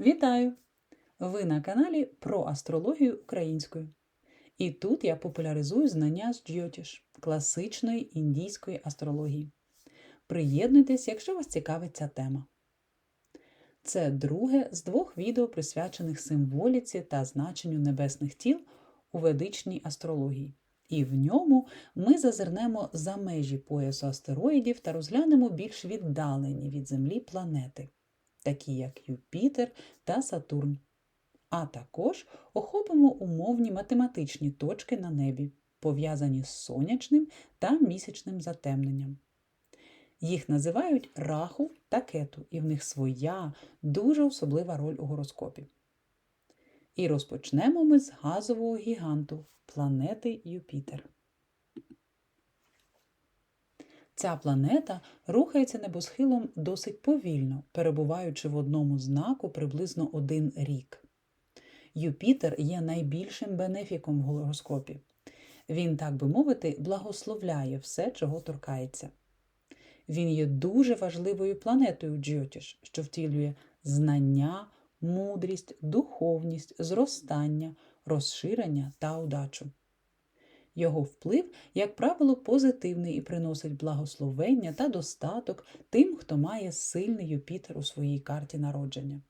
Вітаю! Ви на каналі про астрологію українською. І тут я популяризую знання з джйотіш, класичної індійської астрології. Приєднуйтесь, якщо вас цікавить ця тема. Це друге з двох відео, присвячених символіці та значенню небесних тіл у ведичній астрології. І в ньому ми зазирнемо за межі поясу астероїдів та розглянемо більш віддалені від Землі планети, такі як Юпітер та Сатурн. А також охопимо умовні математичні точки на небі, пов'язані з сонячним та місячним затемненням. Їх називають раху та кету, і в них своя дуже особлива роль у гороскопі. І розпочнемо ми з газового гіганту планети Юпітер. Ця планета рухається небосхилом досить повільно, перебуваючи в одному знаку приблизно один рік. Юпітер є найбільшим бенефіком в гороскопі. Він, так би мовити, благословляє все, чого торкається. Він є дуже важливою планетою Джйотіш, що втілює знання, мудрість, духовність, зростання, розширення та удачу. Його вплив, як правило, позитивний і приносить благословення та достаток тим, хто має сильний Юпітер у своїй карті народження.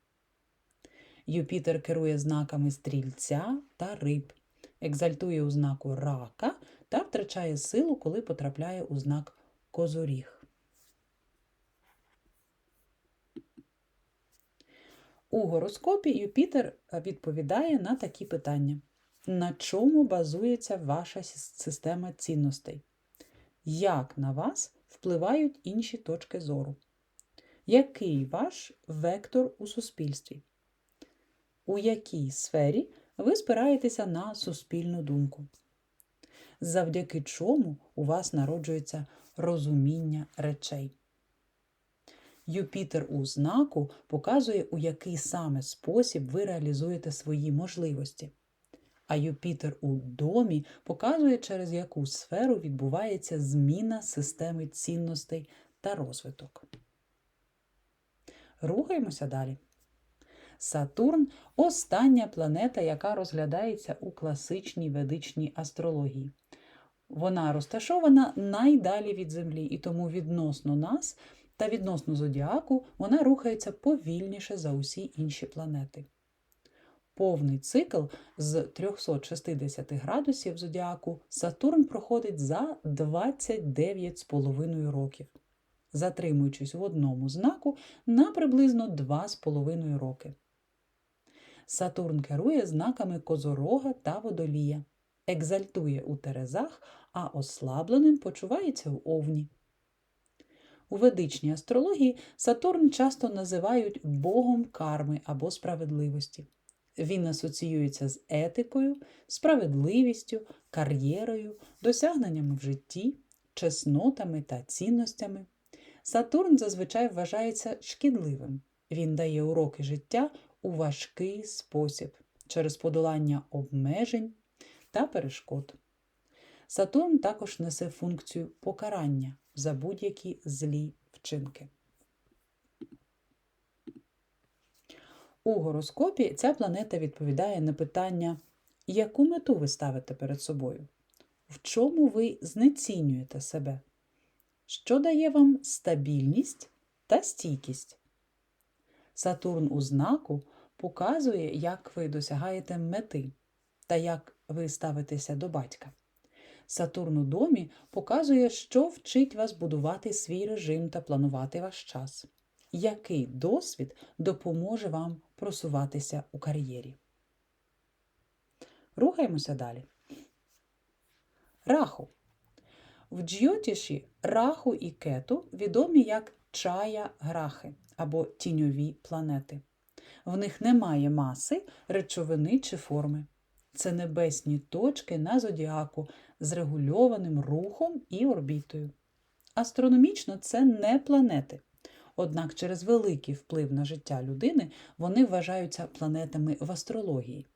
Юпітер керує знаками стрільця та риб, екзальтує у знаку рака та втрачає силу, коли потрапляє у знак козоріг. У гороскопі Юпітер відповідає на такі питання: на чому базується ваша система цінностей? Як на вас впливають інші точки зору? Який ваш вектор у суспільстві? У якій сфері ви спираєтеся на суспільну думку? Завдяки чому у вас народжується розуміння речей? Юпітер у знаку показує, у який саме спосіб ви реалізуєте свої можливості. А Юпітер у домі показує, через яку сферу відбувається зміна системи цінностей та розвиток. Рухаємося далі. Сатурн остання планета, яка розглядається у класичній ведичній астрології. Вона розташована найдалі від Землі, і тому відносно нас та відносно зодіаку вона рухається повільніше за усі інші планети. Повний цикл з 360 градусів зодіаку Сатурн проходить за 29,5 років, затримуючись в одному знаку на приблизно 2,5 роки. Сатурн керує знаками Козорога та Водолія, екзальтує у Терезах, а ослабленим почувається в Овні. У ведичній астрології Сатурн часто називають Богом карми або справедливості. Він асоціюється з етикою, справедливістю, кар'єрою, досягненнями в житті, чеснотами та цінностями. Сатурн зазвичай вважається шкідливим. Він дає уроки життя у важкий спосіб через подолання обмежень та перешкод. Сатурн також несе функцію покарання за будь-які злі вчинки. У гороскопі ця планета відповідає на питання, яку мету ви ставите перед собою, в чому ви знецінюєте себе, що дає вам стабільність та стійкість. Сатурн у знаку показує, як ви досягаєте мети та як ви ставитеся до батька. Сатурн у домі показує, що вчить вас будувати свій режим та планувати ваш час. Який досвід допоможе вам просуватися у кар'єрі? Рухаємося далі. Раху. В Джйотіші раху і кету відомі як чая грахи або тіньові планети. В них немає маси, речовини чи форми. Це небесні точки на зодіаку з регульованим рухом і орбітою. Астрономічно це не планети. Однак через великий вплив на життя людини вони вважаються планетами в астрології.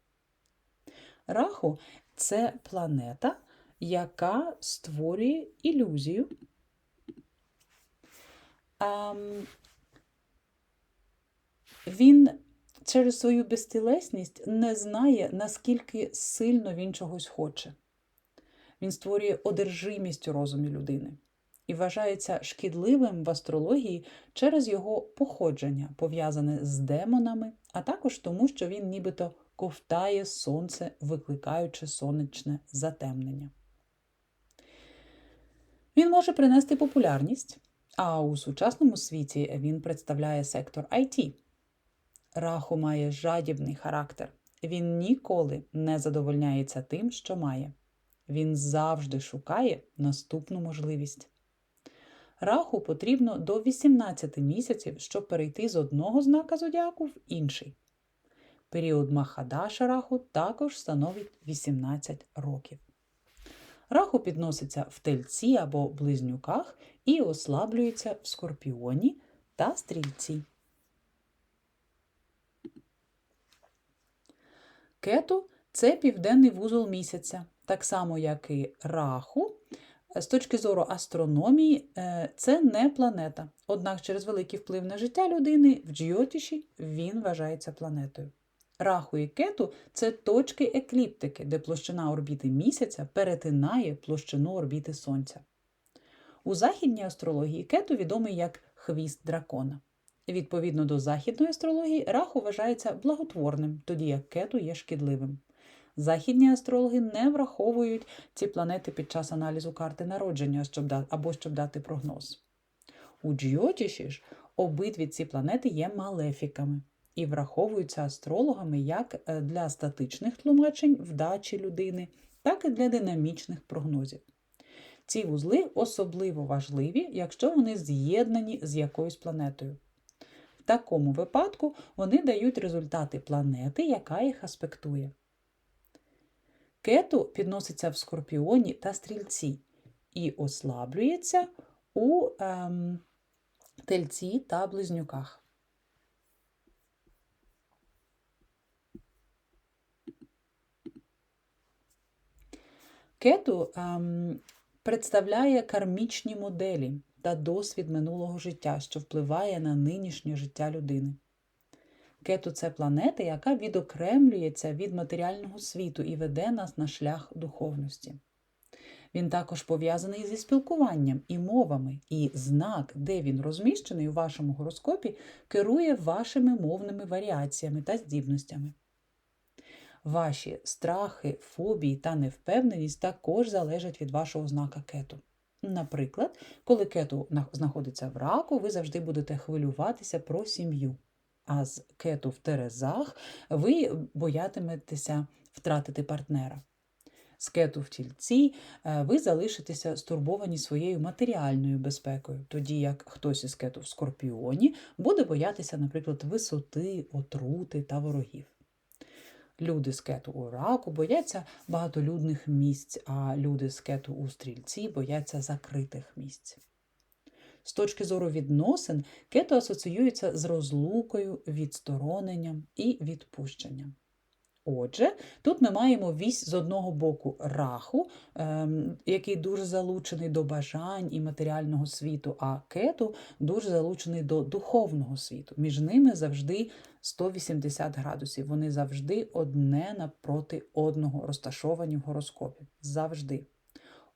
Раху це планета, яка створює ілюзію. Він через свою безтілесність не знає, наскільки сильно він чогось хоче. Він створює одержимість у розумі людини і вважається шкідливим в астрології через його походження, пов'язане з демонами, а також тому, що він нібито ковтає сонце, викликаючи сонячне затемнення. Він може принести популярність, а у сучасному світі він представляє сектор IT. Раху має жадібний характер. Він ніколи не задовольняється тим, що має. Він завжди шукає наступну можливість. Раху потрібно до 18 місяців, щоб перейти з одного знака зодіаку в інший. Період Махадаша раху також становить 18 років. Раху підноситься в тельці або близнюках і ослаблюється в скорпіоні та стрільці. Кету це південний вузол місяця, так само як і раху. З точки зору астрономії, е, це не планета. Однак через великий вплив на життя людини в Джйотіші він вважається планетою. Раху і кету це точки екліптики, де площина орбіти місяця перетинає площину орбіти Сонця. У західній астрології кету відомий як хвіст дракона. Відповідно до західної астрології, раху вважається благотворним, тоді як кету є шкідливим. Західні астрологи не враховують ці планети під час аналізу карти народження щоб да... або щоб дати прогноз. У Джйотіші ж обидві ці планети є малефіками і враховуються астрологами як е, для статичних тлумачень вдачі людини, так і для динамічних прогнозів. Ці вузли особливо важливі, якщо вони з'єднані з якоюсь планетою. В такому випадку вони дають результати планети, яка їх аспектує. Кету підноситься в скорпіоні та стрільці і ослаблюється у ем, тельці та близнюках. Кету ем, представляє кармічні моделі та досвід минулого життя, що впливає на нинішнє життя людини. Кету це планета, яка відокремлюється від матеріального світу і веде нас на шлях духовності. Він також пов'язаний зі спілкуванням і мовами, і знак, де він розміщений у вашому гороскопі, керує вашими мовними варіаціями та здібностями. Ваші страхи, фобії та невпевненість також залежать від вашого знака кету. Наприклад, коли кету знаходиться в раку, ви завжди будете хвилюватися про сім'ю. А з кету в терезах ви боятиметеся втратити партнера. З кету в тільці е, ви залишитеся стурбовані своєю матеріальною безпекою, тоді як хтось із кету в скорпіоні буде боятися, наприклад, висоти, отрути та ворогів. Люди з кету у раку бояться багатолюдних місць, а люди з кету у стрільці бояться закритих місць. З точки зору відносин, кето асоціюється з розлукою, відстороненням і відпущенням. Отже, тут ми маємо вісь з одного боку раху, ем, який дуже залучений до бажань і матеріального світу, а кету дуже залучений до духовного світу. Між ними завжди 180 градусів. Вони завжди одне напроти одного розташовані в гороскопі. Завжди.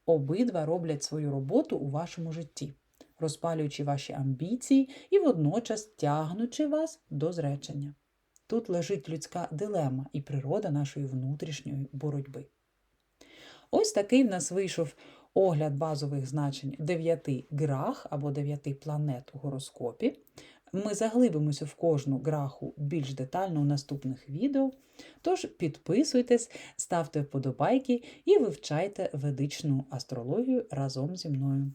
Обидва роблять свою роботу у вашому житті, розпалюючи ваші амбіції і водночас тягнучи вас до зречення. Тут лежить людська дилема і природа нашої внутрішньої боротьби. Ось такий в нас вийшов огляд базових значень дев'яти грах або дев'яти планет у гороскопі. Ми заглибимося в кожну граху більш детально у наступних відео. Тож підписуйтесь, ставте вподобайки і вивчайте ведичну астрологію разом зі мною.